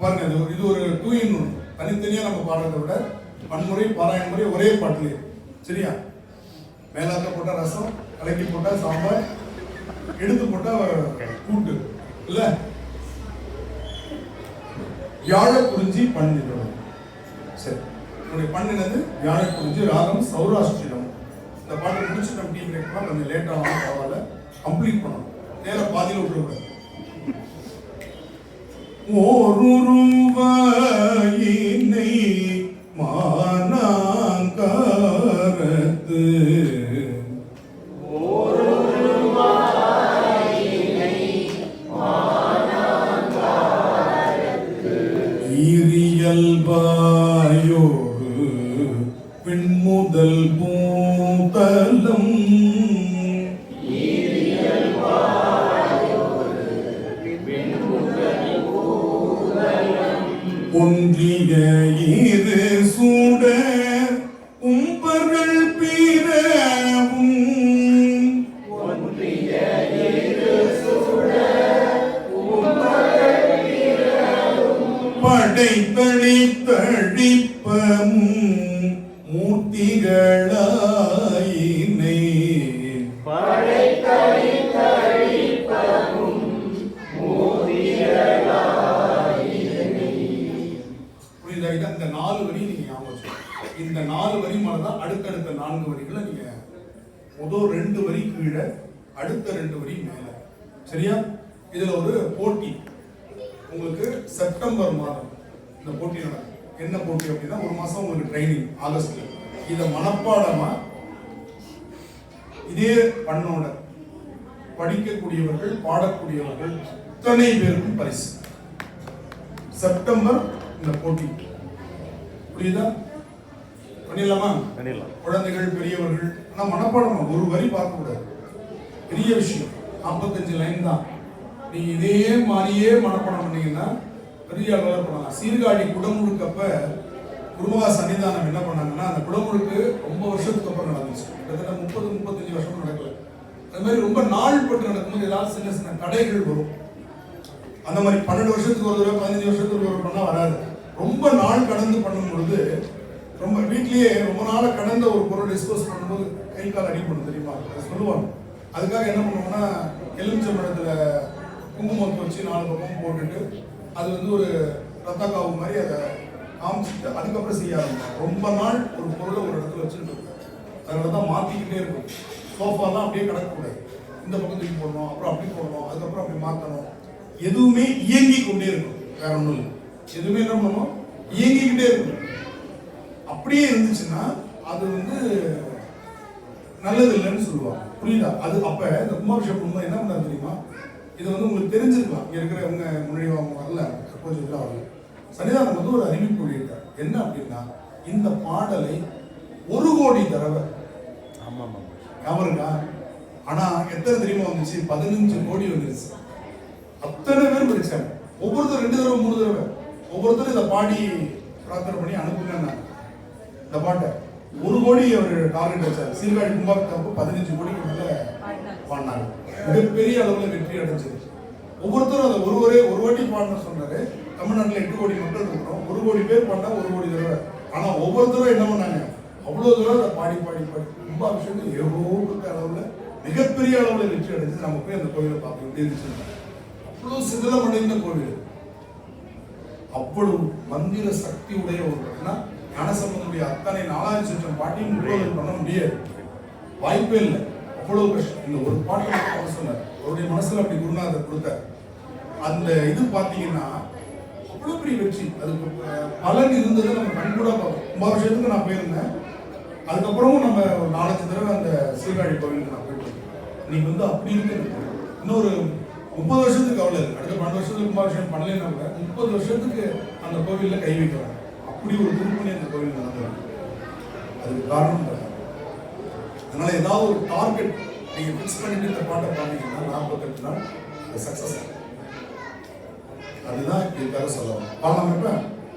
பாருங்க இது ஒரு- இது ஒரு டூ இன் ஒன் தனித்தனியாக நம்ம பாடுறதை விட பன்முறை பாராயண முறை ஒரே பாட்டுலேயே சரியா? மேலாக்க போட்டால் ரசம் கலக்கி போட்டால் சாம்பார் எடுத்து போட்டால் கூட்டு. இல்ல? வியாழ குறிஞ்சி பண்ணிடுறோம் சரி. என்னுடைய பண்ணினது வியாழ குறிஞ்சி ராகம் சௌராஷ்டிரம். இந்த பாட்டு முடிச்சு நம்ம டீ பிரேக் கொஞ்சம் லேட் ஆகும் பரவாயில்ல. கம்ப்ளீட் பண்ணணும் நேரம் பாதியில் விட்டுருக்கூடாது ஓருருவாயினை இயல்பாயோடு பின்முதல் பூதலம் ஒன்றிய இரு சூட படைத்தளி தழிப்பம் மூர்த்திகளாயினை. புரியுதா? நாலு வரி நீங்க ஞாபகம் இந்த நாலு வரி மேலதான் அடுத்தடுத்த நான்கு வரிகளை நீங்க முதல் ரெண்டு வரி கீழே அடுத்த ரெண்டு வரி மேல. சரியா? இதுல ஒரு போட்டி. உங்களுக்கு செப்டம்பர் மாதம். இந்த போட்டி நடக்கும். என்ன போட்டி அப்படின்னா ஒரு மாசம் உங்களுக்கு ட்ரைனிங் ஆகஸ்ட்ல இதை மனப்பாடமா இதே பண்ணோட படிக்கக்கூடியவர்கள் பாடக்கூடியவர்கள் இத்தனை பேருக்கும் பரிசு. செப்டம்பர் இந்த போட்டி. புரியுதா? பண்ணிடலாமா? பண்ணிடலாம். குழந்தைகள் பெரியவர்கள் ஆனா மனப்பாடம் ஒரு வரி பார்க்க கூடாது. பெரிய விஷயம். நாற்பத்தஞ்சு லைன் தான். நீங்க இதே மாதிரியே மனப்பாடம் பண்ணீங்கன்னா பெரிய அளவில் பண்ணலாம். சீர்காழி குடமுழுக்கப்ப குருமகா சன்னிதானம் என்ன பண்ணாங்கன்னா அந்த குடமுழுக்கு ரொம்ப வருஷத்துக்கு அப்புறம் நடந்துச்சு. கிட்டத்தட்ட முப்பது முப்பத்தஞ்சு வருஷம் நடக்கல. அது மாதிரி ரொம்ப நாள் பட்டு நடக்கும்போது ஏதாவது சின்ன சின்ன தடைகள் வரும். அந்த மாதிரி பன்னெண்டு வருஷத்துக்கு ஒரு தடவை பதினஞ்சு வருஷத்துக்கு ஒரு பண்ணால் வராது. ரொம்ப நாள் கடந்து பண்ணும் பொழுது ரொம்ப வீட்லேயே ரொம்ப நாள் கடந்த ஒரு பொருள் டிஸ்போஸ் பண்ணும்போது கை கால் அடிப்படும் தெரியுமா? அதை சொல்லுவாங்க. அதுக்காக என்ன பண்ணுவோம்னா எலுமிச்சம்பழத்தில் குங்குமத்தை வச்சு நாலு பக்கம் போட்டுட்டு அது வந்து ஒரு ரத்த காவு மாதிரி அதை காமிச்சிட்டு அதுக்கப்புறம் செய்ய ஆரம்பிப்பாங்க. ரொம்ப நாள் ஒரு பொருளை ஒரு இடத்துல வச்சுட்டு இருக்கும். அதனால தான் மாற்றிக்கிட்டே இருக்கும். சோஃபாலாம் அப்படியே கிடக்கக்கூடாது. இந்த பக்கம் தூக்கி போடணும் அப்புறம் அப்படி போடணும் அதுக்கப்புறம் அப்படி மாற்றணும் எதுவுமே இயங்கி கொண்டே இருக்கும். வேற ஒன்றும் இல்லை. எதுவுமே என்ன பண்ணணும் இயங்கிக்கிட்டே இருக்கும். அப்படியே இருந்துச்சுன்னா அது வந்து நல்லது இல்லைன்னு சொல்லுவாங்க. புரியுதா? அது அப்போ இந்த கும்பாபிஷேகம் என்ன பண்ணாரு தெரியுமா? இது வந்து உங்களுக்கு தெரிஞ்சிருக்கலாம். இங்க இருக்கிறவங்க முன்னாடி அவங்க வரல. கொஞ்சம் இதெல்லாம் வரல சன்னிதானம் வந்து ஒரு அறிவிப்பு வெளியிட்டார். என்ன அப்படின்னா இந்த பாடலை ஒரு கோடி தடவை. ஆமாம் ஆமாம் ஞாபகம் ஆனால் எத்தனை தெரியுமா வந்துச்சு? பதினஞ்சு கோடி வந்துருச்சு. அத்தனை பேர் படித்தாங்க ஒவ்வொருத்தரும் ரெண்டு தடவை மூணு தடவை. ஒவ்வொருத்தரும் இதை பாடி பிரார்த்தனை பண்ணி அனுப்புங்க இந்த பாட்டை. ஒரு கோடி அவர் டார்கெட் வச்சார் சீர்காழி கும்பாபிஷேகம் பதினஞ்சு கோடிக்கு மேல பாடினாங்க மிகப்பெரிய அளவுல வெற்றி அடைஞ்சது ஒவ்வொருத்தரும் அதை ஒரு ஒரே ஒரு வாட்டி பாடணும் சொன்னாரு. தமிழ்நாட்டுல எட்டு கோடி மக்கள் இருக்கிறோம். ஒரு கோடி பேர் பாண்டா ஒரு கோடி தடவை. ஆனா ஒவ்வொருத்தரும் என்ன பண்ணாங்க? அவ்வளவு தூரம் அதை பாடி பாடி பாடி கும்பாபிஷேகம் ஏகோபத்த அளவுல மிகப்பெரிய அளவில் வெற்றி அடைஞ்சது நம்ம போய் அந்த கோவிலை பார்க்க எப்படி இருந்துச்சு. அவ்வளவு சிதிலமடைந்த கோவில். அவ்வளவு மந்திர சக்தி உடைய ஒரு ஞானசம்பந்தனுடைய அத்தனை நாலாயிரம் சட்டம் பாட்டியும் முழுவதும் பண்ண முடியாது. வாய்ப்பே இல்லை. அவ்வளவு கஷ்டம். இந்த ஒரு பாட்டு அவர் சொன்னார். அவருடைய மனசுல அப்படி குருநாதர் கொடுத்தார். அந்த இது பாத்தீங்கன்னா அவ்வளவு பெரிய வெற்றி. அதுக்கு பலன் இருந்தது நம்ம கண்கூட பார்த்தோம் கும்பாபிஷேகத்துக்கு நான் போயிருந்தேன். அதுக்கப்புறமும் நம்ம ஒரு நாலஞ்சு தடவை அந்த சீர்காழி கோவிலுக்கு நான் போயிட்டு வந்தேன். இன்னைக்கு வந்து அப்படி இருக்கு இன்னொரு முப்பது வருஷத்துக்கு அவ்வளவு அடுத்த பன்னெண்டு வருஷத்துக்கு கும்பாபிஷேகம் பண்ணலைன்னா கூட முப்பது வருஷத்துக்கு அந்த கோவிலில் கை வைக்கிறாங்க அப்படி ஒரு திருப்பணி அந்த கோயில் நடந்தது. அதுக்கு காரணம் அதனால ஏதாவது ஒரு டார்கெட் நீங்க ஃபிக்ஸ் பண்ணிட்டு இந்த பாட்டை பாத்தீங்கன்னா நாற்பத்தெட்டு நாள் சக்சஸ் அதுதான் இதுக்காக சொல்லலாம் பாடலாம் இருப்பேன்